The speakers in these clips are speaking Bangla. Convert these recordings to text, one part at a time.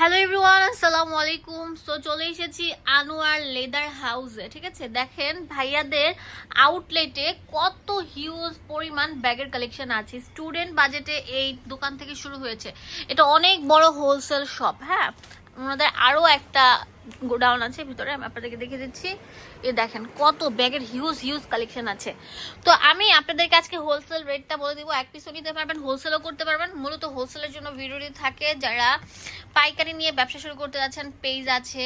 হ্যালো এভরিওয়ান আসসালামু আলাইকুম সো চলে এসেছি আনোয়ার লেদার হাউসে ঠিক আছে? দেখেন ভাইয়াদের আউটলেটে কত হিউজ পরিমাণ ব্যাগের কালেকশন আছে। স্টুডেন্ট বাজেটে এই দোকান থেকে শুরু হয়েছে। এটা অনেক বড় হোলসেল শপ হ্যাঁ? ওনাদের আরও একটা গোডাউন আছে, ভিতরে আমি আপনাদেরকে দেখে দিচ্ছি। এ দেখেন কত ব্যাগের হিউজ হিউজ কালেকশন আছে। তো আমি আপনাদেরকে আজকে হোলসেল রেটটা বলে দিব, এক পিসও নিতে পারবেন হোলসেলও করতে পারবেন। মূলত হোলসেলের জন্য ভিডিওটি থাকে যারা পাইকারি নিয়ে ব্যবসা শুরু করতে যাচ্ছেন পেজ আছে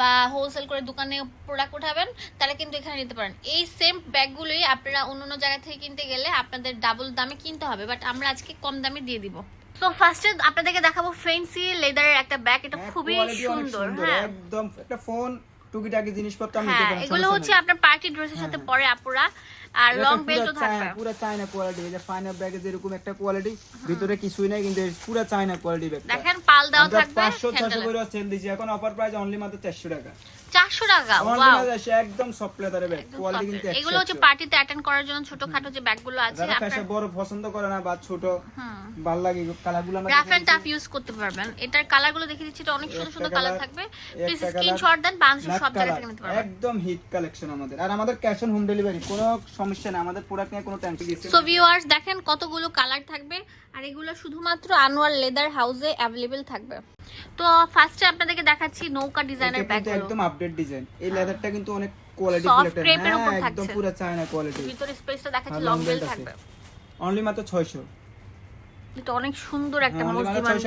বা হোলসেল করে দোকানে প্রোডাক্ট উঠাবেন, তারা কিন্তু এখানে নিতে পারেন। এই সেম ব্যাগগুলোই আপনারা অন্য অন্য জায়গা থেকে কিনতে গেলে আপনাদের ডাবল দামে কিনতে হবে বাট আমরা আজকে কম দামে দিয়ে দিব। তো ফার্স্টে আপনাদেরকে দেখাবো ফেন্সি লেদারের একটা ব্যাগ এটা হ্যাঁ, খুবই সুন্দর হ্যাঁ। একদম একটা ফোন টুকিটাকি জিনিসপত্র আমি হ্যাঁ এগুলো হচ্ছে আপনার পার্টি ড্রেসের সাথে পরে আপুরা আর লং বেল্টও থাকবে। পুরো চায়না কোয়ালিটি এই যে ফাইনাল ব্যাগে যেরকম একটা কোয়ালিটি ভিতরে কিছুই নাই কিন্তু পুরো চায়না কোয়ালিটি ব্যাগ দেখেন পাল দেওয়া আমরা থাকবে 500 600 করে সেল দিছি এখন অফার প্রাইস অনলি মাত্র 400 টাকা। চারশো টাকা ওয়াও একদম সফট লেদারের ব্যাগ কোয়ালিটি কিন্তু এগুলো হচ্ছে পার্টিতে অ্যাটেন্ড করার জন্য ছোটখাটো যে ব্যাগগুলো আছে যারা আপনার ফ্যাশন বড় পছন্দ করে না বা ছোট ভালো লাগে কালারগুলো আমরা রাফ এন্ড টাফ ইউজ করতে পারবেন। এটার কালারগুলো দিচ্ছি এটা অনেক সুন্দর সুন্দর কালার থাকবে। প্লিজ স্ক্রিনশট দেন সব জায়গা থেকে নিতে পারবেন। একদম হিট কালেকশন আমাদের। আর আমাদের ক্যাশ অন হোম ডেলিভারি কোনো সমস্যা নেই আমাদের প্রোডাক্ট নিয়ে কোনো টেনশন দিচ্ছে সো ভিউয়ার্স দেখেন কতগুলো কালার থাকবে আর এগুলো শুধুমাত্র আনোয়ার লেদার হাউসে অ্যাভেলেবেল থাকবে। তো ফার্স্টে আপনাদেরকে দেখাচ্ছি নৌকা ডিজাইনের ব্যাগ একদম আপডেট ডিজাইন এই হ্যাঁ। লেদারটা কিন্তু অনেক কোয়ালিটি হ্যাঁ, একদম পুরো চায়না কোয়ালিটি ভিতরে স্পেসটা দেখাচ্ছি লং বেল থাকবে। অনলি মাত্র 600 এটা অনেক সুন্দর একটা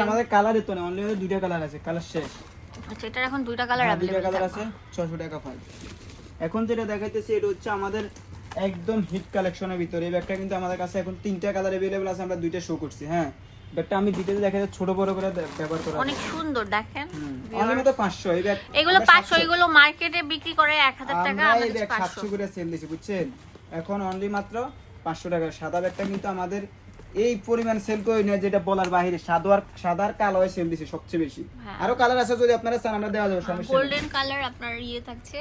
আমাদের কালার এত না অনলি দুইটা কালার আছে কালার শেষ। আচ্ছা এখন দুইটা কালার হ্যাঁ, দুইটা কালার আছে 600 টাকা এখন যেটা দেখাইতেছি এটা হচ্ছে আমাদের একদম হিট কালেকশনের ভিতরে। এই ব্যাগটা কিন্তু আমাদের কাছে এখন তিনটা কালার अवेलेबल আছে আমরা দুইটা শো করছি হ্যাঁ। ব্যাগটা আমি দেখা যায় ছোট বড় করে ব্যবহার করা অনেক সুন্দর দেখেন। মাত্র 500 এই ব্যাগ এগুলো আমরা পাঁচশো 700 এগুলো মার্কেটে বিক্রি করে এক হাজার টাকা আমরা এই ব্যাগ পাঁচশো। সাতশো করে সেল দিছি বুঝছেন? এখন অনলি মাত্র পাঁচশো টাকা। সাদা ব্যাগটা কিন্তু আমাদের এই পরিমাণ সেল করে নেয় যেটা বলার বাইরে সাদার সাদার কালো সেল দিছে সবচেয়ে বেশি। হ্যাঁ। আরও কালার আছে যদি আপনারা চান আমরা দেওয়া যাবে সমস্যা নেই। গোল্ডেন কালার আপনার ইয়ে থাকছে।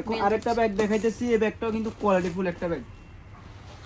এখন আরেকটা ব্যাগ দেখাইতেছি এই ব্যাগটাও কিন্তু কোয়ালিটি ফুল একটা ব্যাগ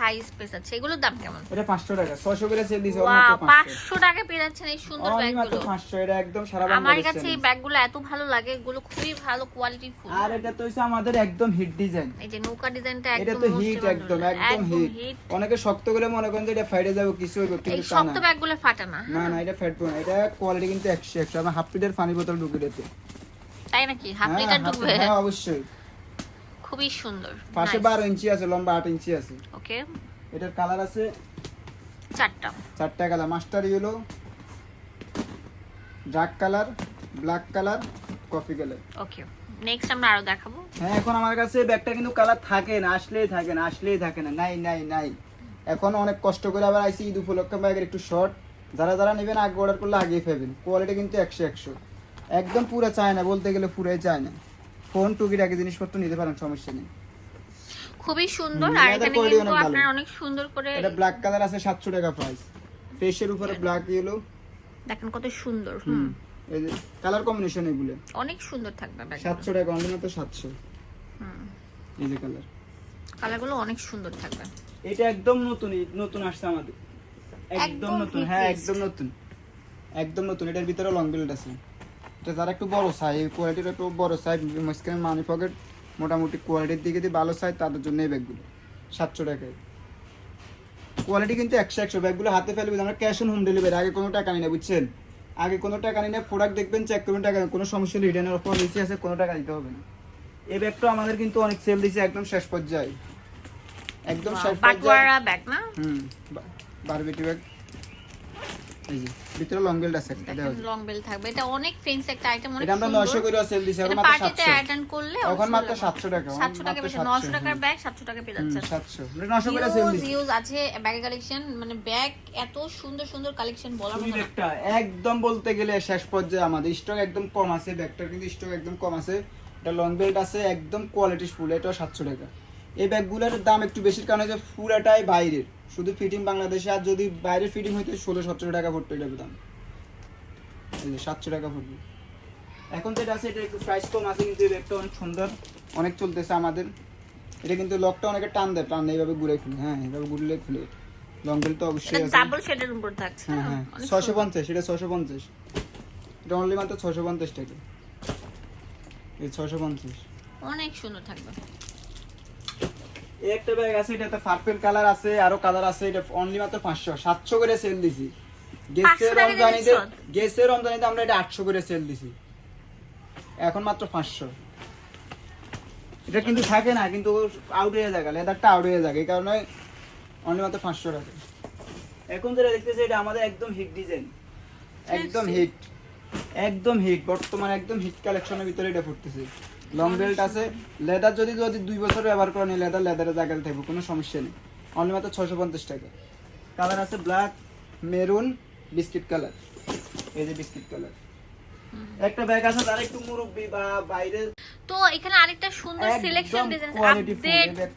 হাই স্পেস আছে এগুলোর দাম কেমন? এটা পাঁচশো টাকা ছশো করে সেল দিছে ওয়াও মাত্র পাঁচশো। পাঁচশো টাকা পেয়ে যাচ্ছেন এই সুন্দর ব্যাগগুলো। পাঁচশো এটা একদম সারা আমার কাছে এই ব্যাগগুলো এত ভালো লাগে এগুলো খুবই ভালো কোয়ালিটি ফুল। আর এটা তো হচ্ছে আমাদের একদম হিট ডিজাইন এই যে নৌকা ডিজাইনটা এটা একদম তো হিট একদম একদম হিট অনেকে শক্ত করে মনে করেন যে এটা ফাইটে যাবে কিছু হইব কিন্তু শক্ত ব্যাগগুলো ফাটে না। না না এটা ফাটবো না। এটা কোয়ালিটি কিন্তু একশো একশো। আমার হাফ লিটার পানি বোতল ঢুকে দিতে তাই নাকি? হাফ হ্যাঁ, লিটার ঢুকবে। হ্যাঁ অবশ্যই। খুবই সুন্দর। পাশে বারো ইঞ্চি আছে লম্বা আট ইঞ্চি আছে। ওকে। এটার কালার আছে চারটা। চারটা colour master yellow dark colour black colour coffee colour. Okay. Next আমরা আরও দেখাবো। হ্যাঁ এখন আমার কাছে ব্যাগটা কিন্তু কালার থাকে না আসলেই থাকে না আসলেই থাকে না নাই নাই নাই। এখন অনেক কষ্ট করে আবার আইসি ঈদ উপলক্ষে ব্যাগের একটু শর্ট। যারা যারা নেবেন আগে অর্ডার করলে আগেই পাবেন। কোয়ালিটি কিন্তু একশো একশো। একদম পুরো চায় না বলতে গেলে পুরাই চায় না। ফোন টুকির আগে জিনিসপত্র নিতে পারেন সমস্যা নেই। খুবই সুন্দর আর এখানে কিন্তু। আপনার অনেক সুন্দর করে এটা ব্ল্যাক কালার আছে সাতশো টাকা প্রাইস ফেসের উপরে ব্ল্যাক ইয়েলো দেখেন কত সুন্দর হুম। এই যে কালার কম্বিনেশন এগুলো। অনেক সুন্দর থাকবে ব্যাগ সাতশো টাকা অনলি মাত্র সাতশো। হুম। এই যে কালার কালারগুলো অনেক সুন্দর থাকবে। এটা একদম নতুন নতুন আসছে আমাদের। একদম একদম নতুন হ্যাঁ একদম নতুন। একদম নতুন এটার ভিতরে লং বেল্ট আছে। এটা যারা একটু বড় সাইজ কোয়ালিটির একটু বড় সাইজ মাঝখানে মানি পকেট মোটামুটি কোয়ালিটির দিকে দিয়ে ভালো সাইজ তাদের জন্য এই ব্যাগগুলো সাতশো টাকায় কোয়ালিটি কিন্তু একশো একশো। ব্যাগগুলো হাতে ফেলবে আমরা ক্যাশ অন হোম ডেলিভারি আগে কোনো টাকা নিই না বুঝছেন? আগে কোনো টাকা নিই না প্রোডাক্ট দেখবেন চেক করবেন টাকা। কোনো সমস্যা নেই রিটার্নের অফার বেশি আছে কোনো টাকা দিতে হবে না। এই ব্যাগটা আমাদের কিন্তু অনেক সেল দিয়েছে একদম শেষ পর্যায়ে। একদম শেষ পর্যায়ে। হুম বারবিটি ব্যাগ এই যে ভিতরে লং বেল্ট আছে একটা দেওয়া লং বেল থাকবে। এটা অনেক একটা আইটেম অনেক এটা আমরা 900 করে সেল দিছি এখন মাত্র 700 অ্যাটেন্ড করলে এখন মাত্র 700 টাকা 700 টাকা মাত্র 900 টাকার ব্যাগ 700 টাকা পেয়ে হুম, 700 এটা 900 করে সেল দিছি। ইউজ আছে ব্যাগের কালেকশন মানে ব্যাগ এত সুন্দর সুন্দর কালেকশন মতো একটা একদম বলতে গেলে শেষ পর্যায়ে আমাদের স্টক একদম কম আছে ব্যাগটার কিন্তু স্টক একদম কম আছে। এটা লং বেল্ট আছে একদম কোয়ালিটি ফুল এটাও সাতশো টাকা। এই ব্যাগগুলোর দাম একটু বেশির কারণে যে পুরাটাই বাইরের। শুধু ফিটিং বাংলাদেশে আর যদি বাইরের ফিটিং হইতে ষোলো সতেরো টাকা পড়তো এটার দাম সাতশো টাকা পড়বে এখন যেটা আছে এটা একটু প্রাইস কম আছে কিন্তু এই ব্যাগটা অনেক সুন্দর অনেক চলতেছে আমাদের। এটা কিন্তু লকটা অনেকে টান দেয় টান এইভাবে ঘুরে খুলে হ্যাঁ এইভাবে ঘুরলে খুলে লং বেল্ট তো অবশ্যই এটা আছে। ডাবল শেডের উপর থাকছে হ্যাঁ হ্যাঁ। অনেক ছশো সুন্দর। পঞ্চাশ এটা ছশো পঞ্চাশ। এটা অনলি মাত্র ছশো পঞ্চাশ টাকা। এই ছশো পঞ্চাশ। অনেক সুন্দর থাকবে। একটা ব্যাগ আছে এটাতে পার্পল কালার আছে আরও কালার আছে এটা অনলি মাত্র পাঁচশো সাতশো করে সেল দিছি। গেসের 500 রমজানিতে গেসের রমজানিতে আমরা এটা আটশো করে সেল দিছি। এখন মাত্র পাঁচশো। এটা কিন্তু থাকে না কিন্তু আউট হয়ে যায় লেদারটা আউট হয়ে যায় এই কারণে অনলি মাত্র পাঁচশো টাকা। এখন যেটা দেখতেছি এটা আমাদের একদম হিট ডিজাইন একদম হিট একদম হিট বর্তমানে একদম হিট কালেকশনের ভিতরে এটা পড়তেছে লং বেল্ট আছে লেদার যদি যদি দুই বছর ব্যবহার করেন লেদার লেদারের জায়গায় থাকবে কোনো সমস্যা নেই। অনলি মাত্র ছশো পঞ্চাশ টাকা। কালার আছে ব্ল্যাক মেরুন বিস্কিট কালার এই যে বিস্কিট কালার একটা ব্যাগ আছে তার একটু মুরব্বি বা বাইরে তো এখানে আরেকটা সুন্দর সিলেকশন ডিজাইন আপডেট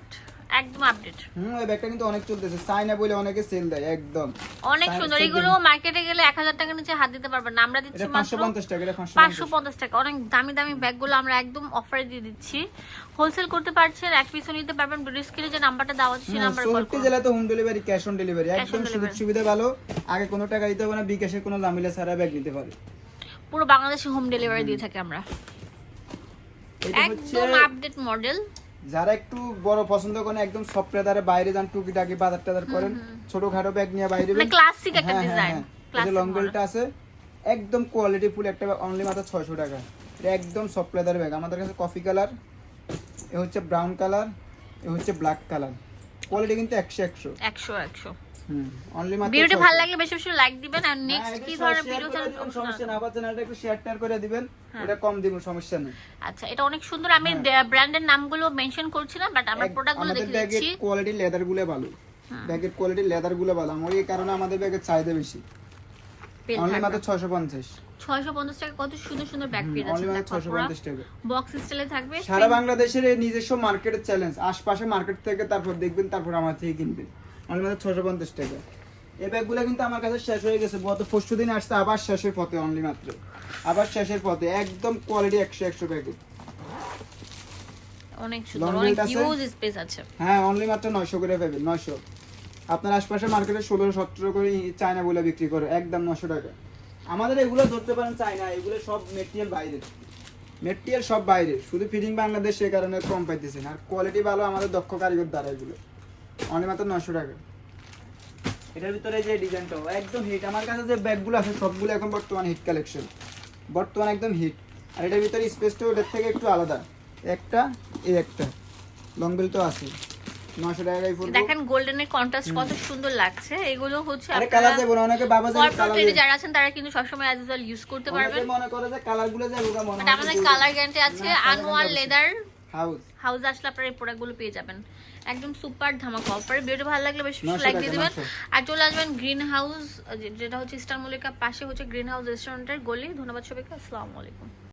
একদম আপডেট হুম এই ব্যাগটা কিন্তু অনেক চলতেছে। চাইনা বলে অনেকে সেল দেয় একদম। অনেক সুন্দর। এগুলো মার্কেটে গেলে এক হাজার টাকার নিচে হাত দিতে পারবেন না। আমরা দিচ্ছি মাত্র পঞ্চাশ টাকা এটা পাঁচশো পাঁচশো পঞ্চাশ টাকা। অনেক দামি দামি ব্যাগগুলো আমরা একদম অফারে দিয়ে দিচ্ছি। হোলসেল করতে পারছেন এক পিসও নিতে পারবেন। ভিডিও স্ক্রিনে যে নাম্বারটা দেওয়া আছে সেই নাম্বারে কল চৌষট্টি জেলাতে home delivery cash on delivery একদম সুযোগ সুবিধা ভালো। আগে কোনো টাকা দিতে হবে না বিকাশে কোনো জামিলা ছাড়া ব্যাগ নিতে পারে। পুরো বাংলাদেশে হোম। ডেলিভারি দিয়ে থাকি আমরা। একদম আপডেট মডেল যারা একটু বড় পছন্দ করেন একদম সপ্তাহে বাইরে যান টুকিটাকি বাজার টাজার করেন ছোটখাটো ব্যাগ নিয়ে বাইরে মানে ক্লাসিক একটা হ্যাঁ, হ্যাঁ, ডিজাইন। লং বেল্টটা আছে একদম কোয়ালিটি ফুল একটা অনলি মাত্র ছয়শো টাকা। এটা একদম সফট লেদার ব্যাগ আমাদের কাছে কফি কালার এ হচ্ছে ব্রাউন কালার এ হচ্ছে ব্ল্যাক কালার কোয়ালিটি কিন্তু একশো একশো। একশো একশো। ভিডিওটি 600 ভালো লাগলে বেশি বেশি লাইক দিবেন আর হ্যাঁ, নেক্সট কি ধরনের ভিডিও চান সমস্যা না আবার চ্যানেলটা একটু শেয়ার টেয়ার করে দিবেন হ্যাঁ। এটা কম দিব সমস্যা নেই। আচ্ছা এটা অনেক সুন্দর আমি হ্যাঁ। ব্র্যান্ডের নামগুলো মেনশন বাট আমরা প্রোডাক্টগুলো দেখে দিচ্ছি। কোয়ালিটি ভালো। হ্যাঁ। ব্যাগের কোয়ালিটি ভালো। আমার এই কারণে আমাদের ব্যাগের চাহিদা বেশি। অনলি মাত্র ছয়শো পঞ্চাশ। ছয়শো পঞ্চাশ টাকা কত সুন্দর সুন্দর ব্যাগ পেয়ে যাচ্ছে টাকা। বক্স স্টাইলে থাকবে সারা বাংলাদেশের নিজস্ব মার্কেটের চ্যালেঞ্জ আশপাশে মার্কেট থেকে তারপর দেখবেন তারপর আমার থেকে কিনবেন। মাত্র ছশো পঞ্চাশ টাকা। এই ব্যাগগুলো কিন্তু আমার কাছে শেষ হয়ে গেছে। গত পরশু দিন আসছে আবার শেষের পথে অনলি মাত্র। আবার শেষের পথে। একদম কোয়ালিটি একশো একশো প্যাকেট অনেক সুন্দর অনেক হিউজ স্পেস আছে। হ্যাঁ অনলি মাত্র নয়শো করে পাবেন নয়শো। আপনার আশপাশে মার্কেটে ষোলো সতেরো করে চায়না বলে বিক্রি করে একদম নশো টাকা। আমাদের এগুলো ধরতে পারেন চায়না এগুলো সব মেটেরিয়াল বাইরের মেটেরিয়াল সব বাইরের শুধু ফিটিং বাংলাদেশ সে কারণে কম পাইতেছেন। আর কোয়ালিটি ভালো আমাদের দক্ষ কারিগর দ্বারা এগুলো। অনলি মাত্র নশো টাকা। এটার ভিতরে যে ডিজাইনটা একদম হিট আমার কাছে যে ব্যাগগুলো আছে সবগুলো এখন বর্তমানে হিট কালেকশন বর্তমানে একদম হিট আর এটার ভিতরে স্পেসটা ওটার থেকে একটু আলাদা। একটা এই একটা। লং বেল তো আছে। নশো টাকায় পড়ব দেখেন গোল্ডেনের কন্ট্রাস্ট কত সুন্দর লাগছে। এগুলো হচ্ছে আরে কালার না অনেকে বাবা যাবে যারা আছেন তারা কিন্তু সবসময় অ্যাজ ইউজুয়াল ইউজ করতে পারবেন। মনে করে যে কালারগুলো যাব মনে আমাদের কালার গ্যারান্টি আছে আনোয়ার লেদার হাউস হাউস আসলে আপনারা এই প্রোডাক্টগুলো পেয়ে যাবেন। একদম সুপার ধামাকা অফার ভিডিওটা ভালো লাগলে বেশি লাইক দিয়ে দিবেন। আর চলে আসবেন গ্রিন হাউস যেটা হচ্ছে ইস্টার মল্লিকা পাশে হচ্ছে গ্রিন হাউস রেস্টুরেন্টের গলি। ধন্যবাদ সবাইকে আসসালামু আলাইকুম।